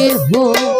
errou.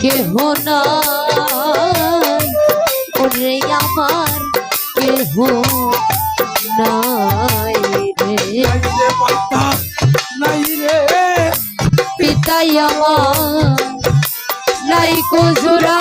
কেহ নাই ওরে আমার কেহ নাই রে। পিতাই আমার নাই কোজরা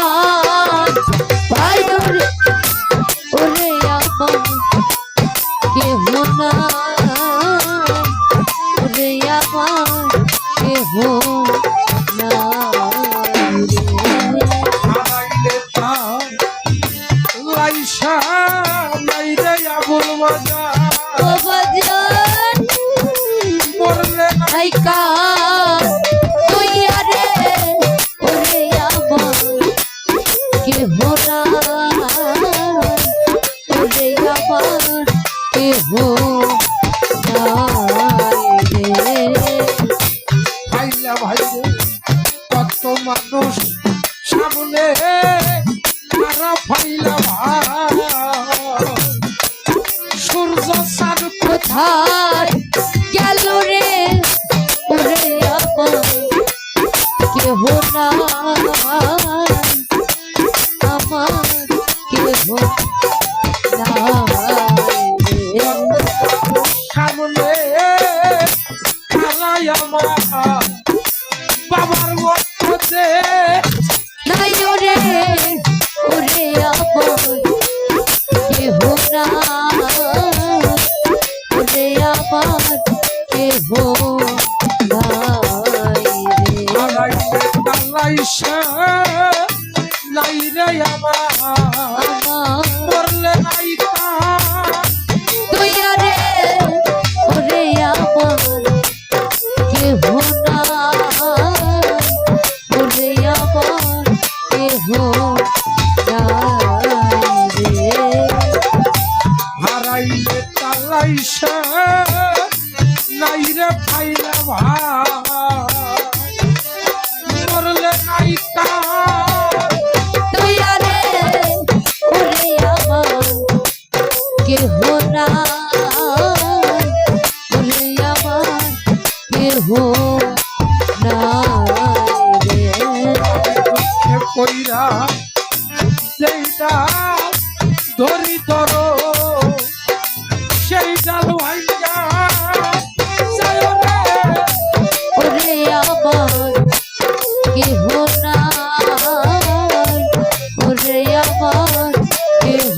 ওরে আমার কেহ ভাইলা ভাই কত মানুষ সামনে তারা ফাইলা ভাই। সূর্য সার না আমার কেহ নাই রে। আমার করলে নাই। Oh হো কইরা সেইটা ধরি তর সেই ডাল ভাইয়া আমার কেহ নাই ওরে আমার কেহ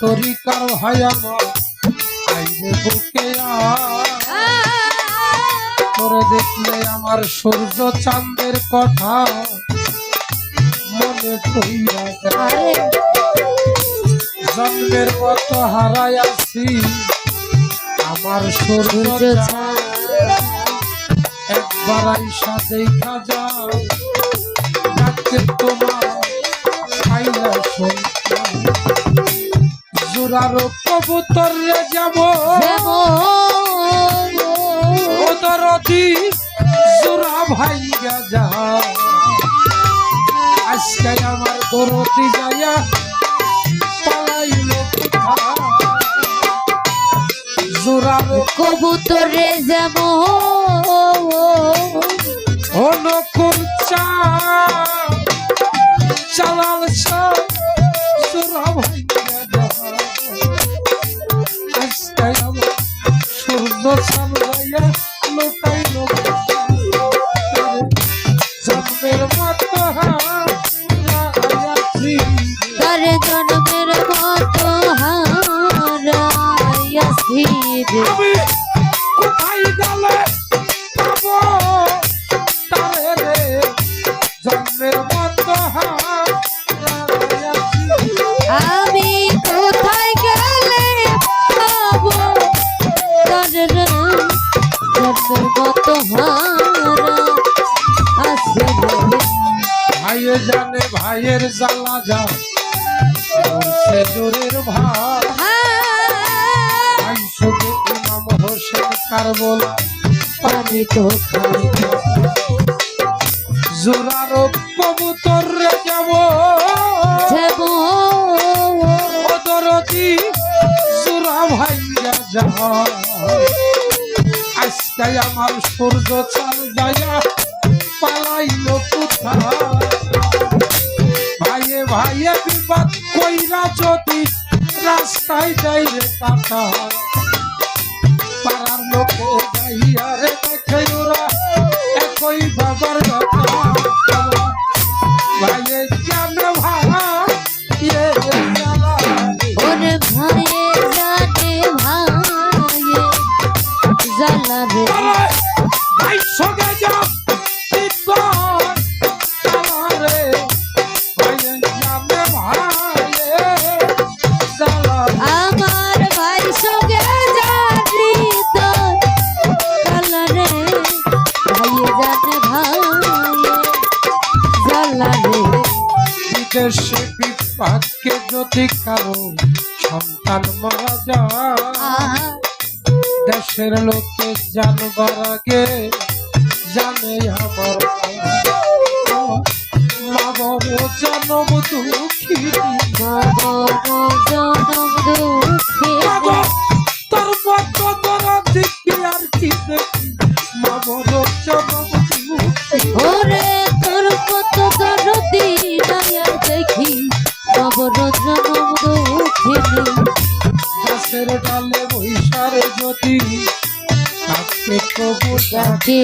তরিকার ভাই আমার। আইরে বুকে আয়। তোরে দেখলে আমার সূর্য চাঁদের কথা মনে কইরা যায়। আরে। জন্মের মতো হারাই আছি আমার সূর্য একবার আইসা দেখা যাও তোমার জোরারো কবুতর রে যাব ওদরদি জোরা ভাইয়া যা আজকে আমার দরদি যাইয়া পালাইল জোরারো কবুতরে যেমন অনুকূল চা, চালাল সুরা ভাইয়া সূর্য সামলাইয়া লোকাই লোক জন্মের মতো তারে জন্মের মতো হারাইয়াছি কোথায় গেলে পাবো? তারে জন্মের মতো ভাইয়ে জানে, ভাইয়ের জ্বালা যা। ভাই শুধু ইমাম হোসেন কারবলা খাই জোরারো কবুতর রে যাব। যেমন ওদরদি ভাইয়া যা। আজকে আমার সূর্য চাল যায়া পালাইল কোথায়? ভাইয়ে ভাইয়ে বিপদ কইরা যদি রাস্তায় যাই রে পাড়ার লোকে যাইয়া দেখে ওরা একই বাবার দেশের লোকে জানবার আগে জানে আমার মা বাবু জনম দুঃখী। বাবা জনম দুঃখে। থাকে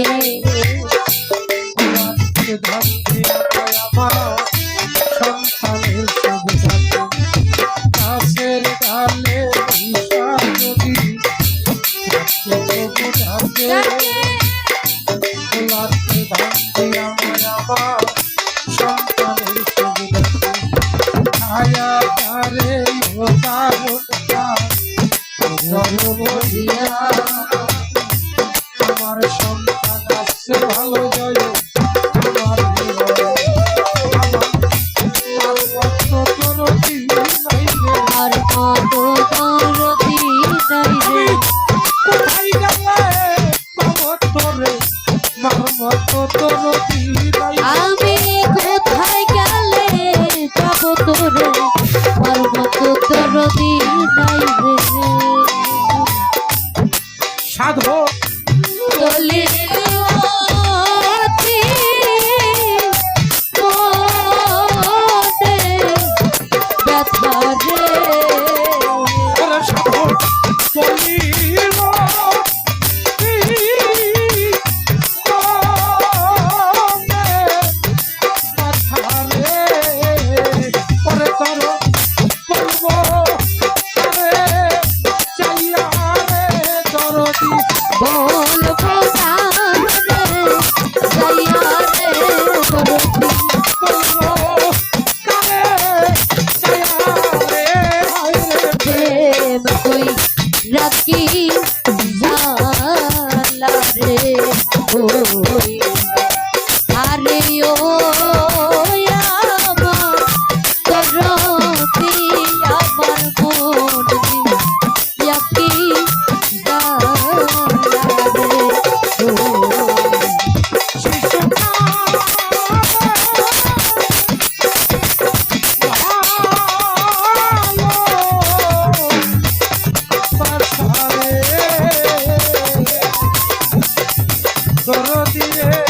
ধরতে আমার সন্তানের সঙ্গে থাকে গাছের ডালে যদি ধানতে আমার আমার আহা